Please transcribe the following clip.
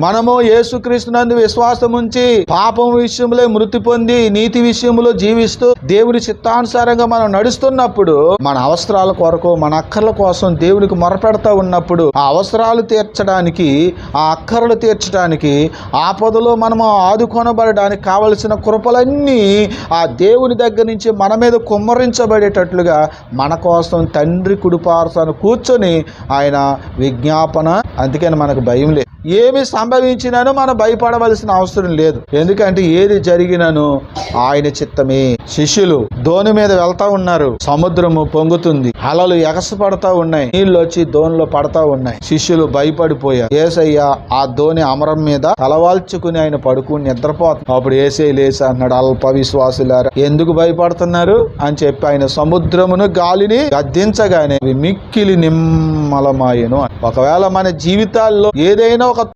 మనము యేసుక్రీస్తునందు విశ్వాసం ఉంచి పాపం విషయంలో మృతి పొంది నీతి విషయంలో జీవిస్తూ దేవుని చిత్తానుసారంగా మనం నడుస్తున్నప్పుడు మన అవసరాల కొరకు మన అక్కర్ల కోసం దేవునికి మొరపెడతా ఉన్నప్పుడు ఆ అవసరాలు తీర్చడానికి ఆ అక్కర్లు తీర్చడానికి ఆపదలో మనము ఆదుకొనబడడానికి కావలసిన కృపలన్నీ ఆ దేవుని దగ్గర నుంచి మన మీద కుమ్మరించబడేటట్లుగా మన కోసం తండ్రి కుడిపార్సను కూర్చొని ఆయన విజ్ఞాపన. అందుకని మనకు భయం లేదు. ఏమి సంభవించినను మనం భయపడవలసిన అవసరం లేదు. ఎందుకంటే ఏది జరిగినను ఆయన చిత్తమే. శిష్యులు ధోని మీద వెళ్తా ఉన్నారు. సముద్రము పొంగుతుంది. అలలు ఎగసపడతా ఉన్నాయి. నీళ్ళు వచ్చి ధోనిలో పడతా ఉన్నాయి. శిష్యులు భయపడిపోయారు. ఏసయ్య ఆ ధోని అమరం మీద తలవాల్చుకుని ఆయన పడుకుని నిద్రపోతుంది అప్పుడు ఏసై లేసి అన్నాడు అల్ప విశ్వాసులారా ఎందుకు భయపడుతున్నారు? అని చెప్పి ఆయన సముద్రమును గాలిని గద్దించగానే మిక్కిలి నిమ్మలమాయను ఒకవేళ మన జీవితాల్లో ఏదైనా ఒక